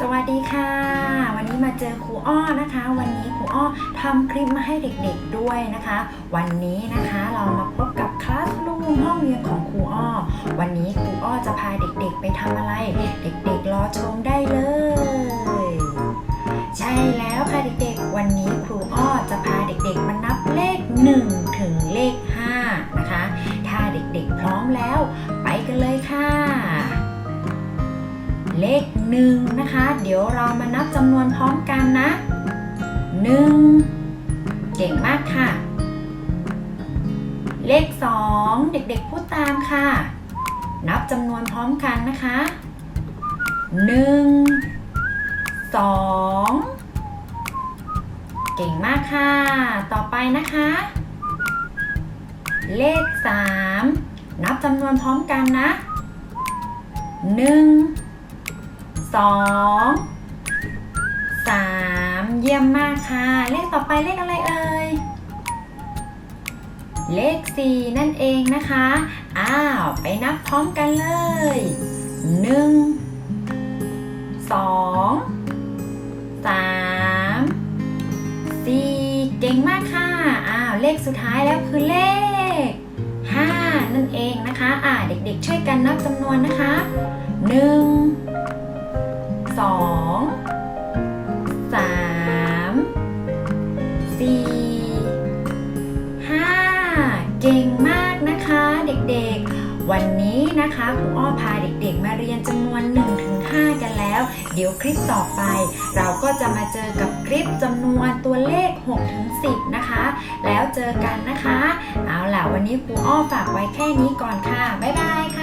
สวัสดีค่ะ วันนี้มาเจอครูอ้อนะคะ วันนี้ครูอ้อทำคลิปมาให้เด็กๆด้วยนะคะ วันนี้นะคะเรามาพบกับคลาสรูมห้องเรียนของครูอ้อ วันนี้ครูอ้อจะพาเด็กๆไปทำอะไร เด็กๆรอชมได้เลย ใช่แล้วค่ะเด็กๆ วันนี้ครูอ้อจะพาเด็กๆมานับเลข 1 ถึงเลข 5 นะคะ ถ้าเด็กๆพร้อมแล้ว ไปกันเลยค่ะ เลข หนึ่งนะคะ เดี๋ยวเรามานับจำนวนพร้อมกันนะหนึ่งเก่งมากค่ะ เลขสองเด็กๆพูดตามค่ะ นับจำนวนพร้อมกันนะคะหนึ่งสองเก่งมากค่ะ ต่อไปนะคะ เลขสามนับจำนวนพร้อมกันนะหนึ่ง สองสามเยี่ยมมากค่ะ เลขต่อไปเลขอะไรเอ่ย เลขสี่นั่นเองนะคะ อ้าว ไปนับพร้อมกันเลยหนึ่งสองสามสี่เก่งมากค่ะ อ้าว เลขสุดท้ายแล้วคือเลขห้านั่นเองนะคะ อ่าเด็กๆช่วยกันนับจำนวนนะคะหนึ่ง องสามสี่ห้าเก่งมากนะคะเด็กๆ วันนี้นะคะครูอ้อพาเด็กๆ มาเรียนจำนวน1ถึง5กันแล้ว เดี๋ยวคลิปต่อไป เราก็จะมาเจอกับคลิปจำนวนตัวเลข6ถึง10 นะคะ แล้วเจอกันนะคะ เอาล่ะ วันนี้ครูอ้อฝากไว้แค่นี้ก่อนค่ะ บ๊ายบายค่ะ